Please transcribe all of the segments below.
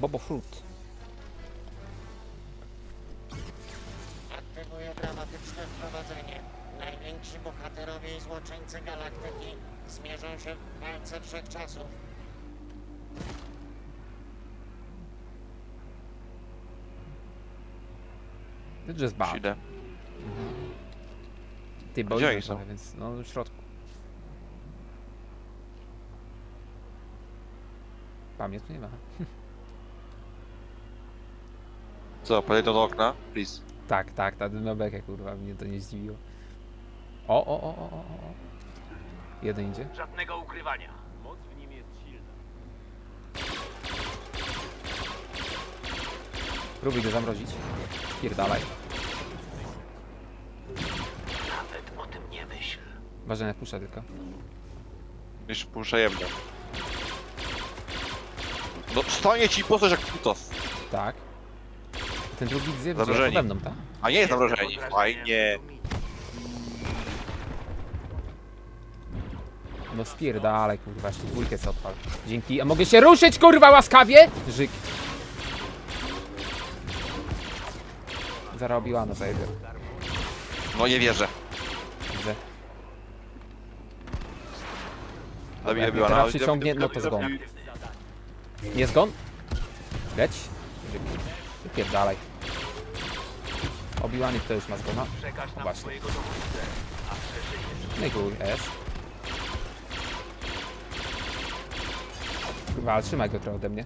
Bobo Fruit. Aktywuję dramatyczne wprowadzenie. Najwięksi bohaterowie i złoczyńcy galaktyki zmierzą się w walce wszechczasów. It's just bad. Idę. Ty Gdzie boisz oni są? trochę, więc no w środku. Pamięć tu nie ma. Co, podejdę do okna? Please. Tak, tak, ta na bekę kurwa, mnie to nie zdziwiło. O, o, o, o, o, o. Jeden idzie. Żadnego ukrywania. Moc w nim jest silna. Próbuj go zamrozić. Pierdalaj. Nawet o tym nie myśl. Ważne, nie puszczę tylko. Już puszczę jedno. No stanie ci po coś jak kutos. Tak. Ten drugi zje Zamrożeni. we mną, tak? A nie jest pod Fajnie. No spierdalaj, kurwa, jeszcze dwójkę sobie odpal. Dzięki. A mogę się ruszyć, kurwa, łaskawie? Żyk. Zarobiła na zajebie. No nie wierzę. Widzę. Zabiję Jak mnie była teraz na przyciągnie, no to zgon. Nie zgon? Leć. Żyk. Wypierdalaj. Obiłany to już ma zgona. Przekaż O, nam właśnie. swojego dowódcę, a przeżyjesz. No S. Kurwa, trzymaj go trochę ode mnie.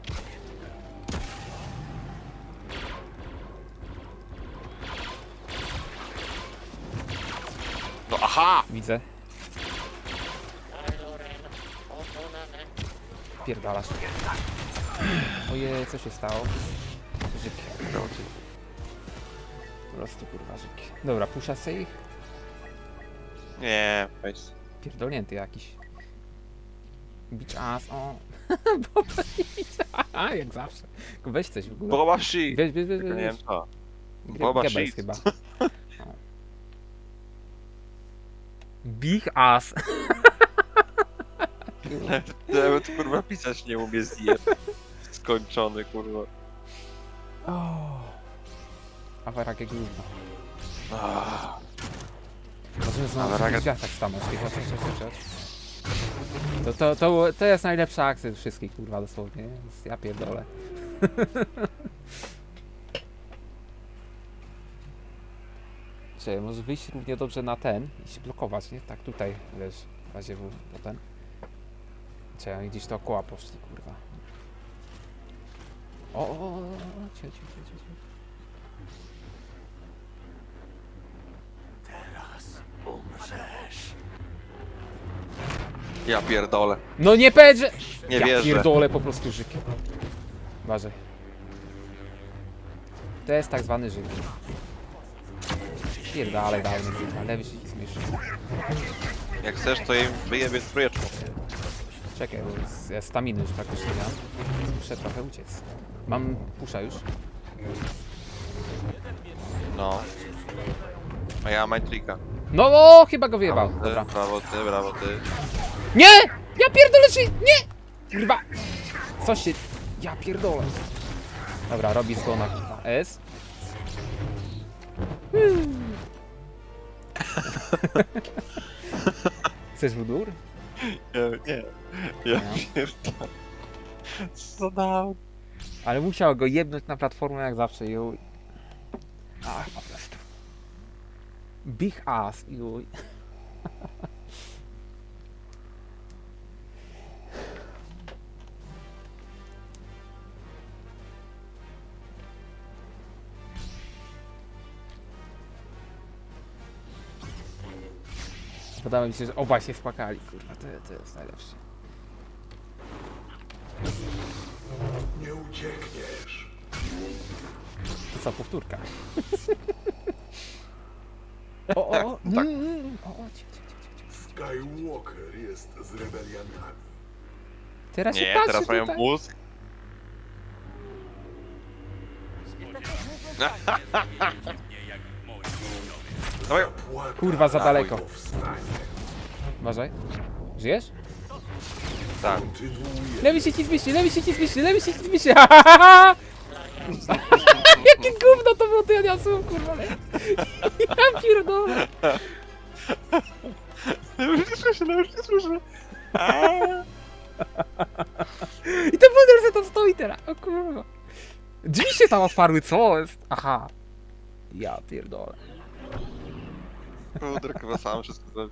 No aha! Widzę. Pierdalasz. Ojej, co się stało? Żyk. Po prostu kurwa żyk. Dobra, pusza ich. Nie, weź. Pierdolnięty jakiś. Beach ass, o. Boba Haha, jak zawsze. Tylko Weź coś w ogóle. Boba shit. Weź, weź, weź, nie weź. wiem co. Gre- Boba Goebbels shit. chyba. O. Big ass. Nawet kurwa pisać nie umie zje. Skończony kurwa. Afera jak. Ah. Możemy znowu Afera w jak- drzwiach tak stanąć. Chodź, chodź, chodź, chodź, chodź. To, to, to, to jest najlepsza akcja z wszystkich, kurwa, dosłownie. Więc Ja pierdolę. Czy może wyjść równie dobrze na ten i się blokować, nie? Tak tutaj, wiesz, w razie W, potem. Czy oni gdzieś dookoła poszli, kurwa. O, o, o, o, o, cio, cio, cio, cio, cio. Ja pierdolę. No nie pedrze! Nie ja wierzę. pierdolę po prostu żyk. Uważaj. To jest tak zwany żyk. Pierdalej dalej, ale lewy się śmiesz. Jak chcesz to im wyjebie z trójeczką. Czekaj, bo z- ja staminy już praktycznie nie mam. Muszę trochę uciec. Mam pusza już. No. A ja mam trika. No, o, chyba go wyjebał. Brawo ty, Dobra. brawo ty, brawo ty. Nie! Ja pierdolę się! Nie! Kurwa! Co się... Ja pierdolę. Dobra, robi zgona kurwa. S. Chcesz wódur? Nie, nie. Ja No. pierdolę. Co dał? Ale musiał go jebnąć na platformę jak zawsze, juj. Ach, po prostu. Big ass, juj. Podoba mi się, że obaj się spłakali, kurwa, to, to jest najlepsze. Nie uciekniesz. To co, powtórka? o, o, o, Tak. mm, o. Skywalker jest z rebelianami. Teraz się Nie, patrzy teraz mają tutaj. mózg. Dawaj. Kurwa, za daleko. Uważaj. Żyjesz? Tak. Lewy się ci zmieści, lewy się ci zmieści, lewy się ci zmieści. Jakie gówno to było, to ja nie mam kurwa. Ja pierdolę. No już nie słyszę, no już nie słyszę. I ten budynek se tam stoi teraz, o kurwa. Drzwi się tam otwarły, co jest? Aha. Ja pierdolę. Пудр, сам що сказав.